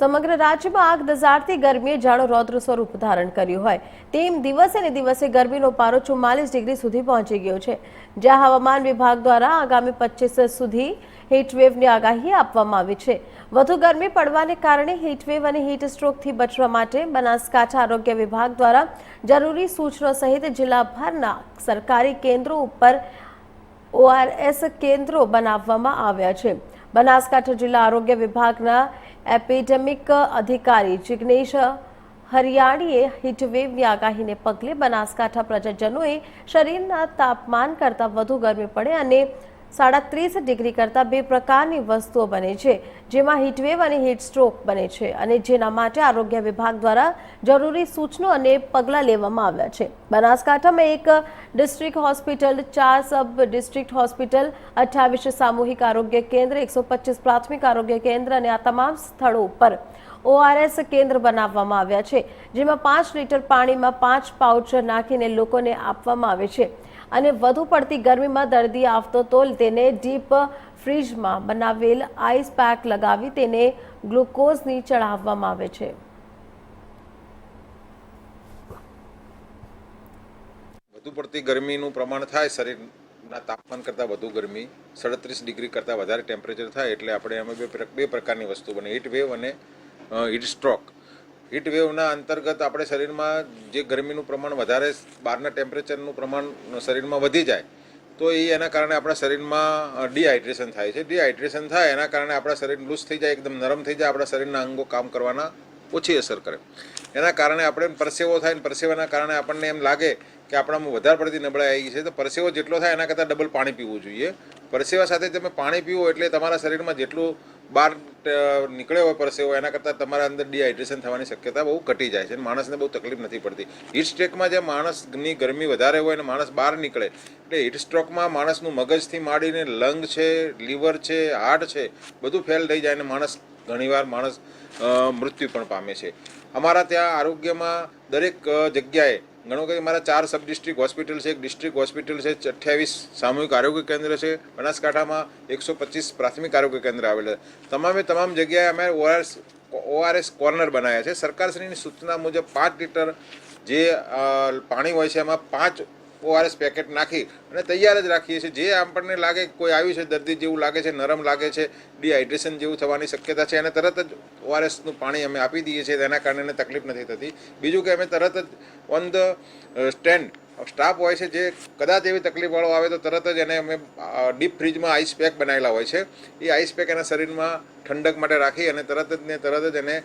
સમગ્ર રાજ્યમાં આગ દઝાડતી ગરમીએ જાણો રૌદ્ર સ્વરૂપ ધારણ કર્યું હોય. તેમ દિવસે ને દિવસે ગરમીનો પારો ચુમ્માલીસ ડિગ્રી સુધી પહોંચી ગયો છે. જ્યાં હવામાન વિભાગ દ્વારા આગામી પચીસ સુધી હીટવેવની આગાહી આપવામાં આવી છે. વધુ ગરમી પડવાને કારણે હીટવેવ અને હીટ સ્ટ્રોકથી બચવા માટે બનાસકાંઠા આરોગ્ય વિભાગ દ્વારા જરૂરી સૂચનો સહિત જિલ્લાભરના સરકારી કેન્દ્રો ઉપર ઓઆરએસ કેન્દ્રો બનાવવામાં આવ્યા છે. બનાસકાંઠા જિલ્લા આરોગ્ય વિભાગના એપિડેમિક અધિકારી જિગ્નેશ હરિયાણીએ હીટવેવની આગાહીને પગલે બનાસકાંઠા પ્રજાજનોએ શરીરના તાપમાન કરતાં વધુ ગરમી પડે અને સાડત્રીસ ડિગ્રી કરતાં બે પ્રકારની વસ્તુઓ બને છે, જેમાં હીટવેવ અને હીટ સ્ટ્રોક બને છે અને જેના માટે આરોગ્ય વિભાગ દ્વારા જરૂરી સૂચનો અને પગલાં લેવામાં આવ્યા છે. બનાસકાંઠામાં એક ડિસ્ટ્રિક્ટ હોસ્પિટલ, ચાર સબ ડિસ્ટ્રિક્ટ હોસ્પિટલ, અઠ્ઠાવીસ સામૂહિક આરોગ્ય કેન્દ્ર, એકસો પ્રાથમિક આરોગ્ય કેન્દ્ર અને આ તમામ સ્થળો ઉપર ઓઆરએસ કેન્દ્ર બનાવવામાં આવ્યા છે, જેમાં પાંચ લીટર પાણીમાં પાંચ પાઉચ નાખીને લોકોને આપવામાં આવે છે. અને વધુ પડતી ગરમીમાં દર્દી આવતો તો તેને ડીપ ફ્રીજમાં બનાવેલ આઈસ પેક લગાવી તેને ગ્લુકોઝની ચડાવવામાં આવે છે. વધુ પડતી ગરમીનું પ્રમાણ થાય શરીરના તાપમાન કરતાં વધુ ગરમી, સડત્રીસ ડિગ્રી કરતાં વધારે ટેમ્પરેચર થાય એટલે આપણે એમાં બે બે પ્રકારની વસ્તુ બને હીટ વેવ અને હીટ સ્ટ્રોક હીટ વેવના અંતર્ગત આપણે શરીરમાં જે ગરમીનું પ્રમાણ વધારે, બહારના ટેમ્પરેચરનું પ્રમાણ શરીરમાં વધી જાય, તો એ એના કારણે આપણા શરીરમાં ડિહાઇડ્રેશન થાય છે. ડિહાઇડ્રેશન થાય, એના કારણે આપણા શરીર લૂઝ થઈ જાય, એકદમ નરમ થઈ જાય, આપણા શરીરના અંગો કામ કરવાના ઓછી અસર કરે. એના કારણે આપણે પરસેવો થાય ને પરસેવાના કારણે આપણને એમ લાગે કે આપણામાં વધારે પડતી નબળાઈ આવી છે. તો પરસેવો જેટલો થાય, એના કરતાં ડબલ પાણી પીવું જોઈએ. પરસેવા સાથે તમે પાણી પીવો એટલે તમારા શરીરમાં જેટલું બહાર નીકળ્યો હોય પરસેવો એના કરતાં તમારા અંદર ડિહાઇડ્રેશન થવાની શક્યતા બહુ ઘટી જાય છે માણસને બહુ તકલીફ નથી પડતી. હીટ સ્ટ્રોકમાં જે માણસની ગરમી વધારે હોય અને માણસ બહાર નીકળે, એટલે હીટ સ્ટ્રોકમાં માણસનું મગજથી માંડીને લંગ છે લીવર છે હાર્ટ છે, બધું ફેલ થઈ જાય અને માણસ ઘણીવાર માણસ મૃત્યુ પણ પામે છે. અમારા ત્યાં આરોગ્યમાં દરેક જગ્યાએ ઘણો કે મારા ચાર સબ ડિસ્ટ્રિક્ટ હોસ્પિટલ છે, એક ડિસ્ટ્રિક્ટ હોસ્પિટલ છે, અઠ્યાવીસ સામૂહિક આરોગ્ય કેન્દ્ર છે, બનાસકાંઠામાં એકસો પચીસ પ્રાથમિક આરોગ્ય કેન્દ્ર આવેલા છે. તમામે તમામ જગ્યાએ અમે ઓઆરએસ ઓઆરએસ કોર્નર બનાવ્યા છે. સરકારશ્રીની સૂચના મુજબ પાંચ લીટર જે પાણી હોય છે, એમાં પાંચ ઓઆરએસ પેકેટ નાખી અને તૈયાર જ રાખીએ છીએ. જે આપણને લાગે કોઈ આવ્યું છે, દર્દી જેવું લાગે છે, નરમ લાગે છે ડિહાઇડ્રેશન જેવું થવાની શક્યતા છે, અને તરત જ ઓઆરએસનું પાણી અમે આપી દઈએ છીએ. તેના કારણે એને તકલીફ નથી થતી. બીજું કે અમે તરત જ ઓન ધ સ્ટેન્ડ સ્ટાફ હોય છે, જે કદાચ એવી તકલીફવાળો આવે તો તરત જ એને અમે ડીપ ફ્રીજમાં આઈસ પેક બનાવેલા હોય છે. એ આઈસ પેક એના શરીરમાં ઠંડક માટે રાખી અને તરત જ ને તરત જ એને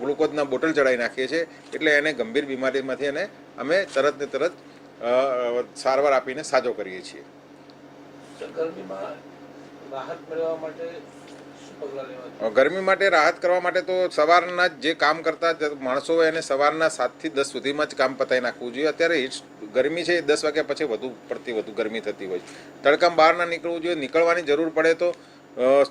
ગ્લુકોઝના બોટલ ચડાવી નાખીએ છીએ. એટલે એને ગંભીર બીમારીમાંથી એને અમે તરત ને તરત સારવાર આપીને સાજો કરીએ છીએ. ગરમી માટે રાહત કરવા માટે તો સવારના જ કામ કરતા માણસો હોય એને સવારના સાતથી દસ સુધીમાં જ કામ પતાવી નાખવું જોઈએ. અત્યારે હીટ ગરમી છે એ દસ વાગ્યા પછી વધુ પડતી વધુ ગરમી થતી હોય તડકામાં બહાર ના નીકળવું જોઈએ નીકળવાની જરૂર પડે તો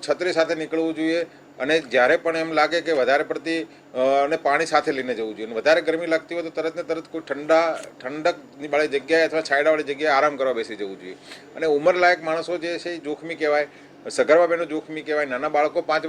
છત્રી સાથે નીકળવું જોઈએ. અને જ્યારે પણ એમ લાગે કે વધારે પડતી અને પાણી સાથે લઈને જવું જોઈએ. વધારે ગરમી લાગતી હોય તો તરત ને તરત કોઈ ઠંડા, ઠંડકની વાળી જગ્યાએ અથવા છાંયડાવાળી જગ્યાએ આરામ કરવા બેસી જવું જોઈએ. અને ઉંમરલાયક માણસો જે છે એ જોખમી કહેવાય. સગર્ભા બહેનો જોખમી કહેવાય. નાના બાળકો પાંચ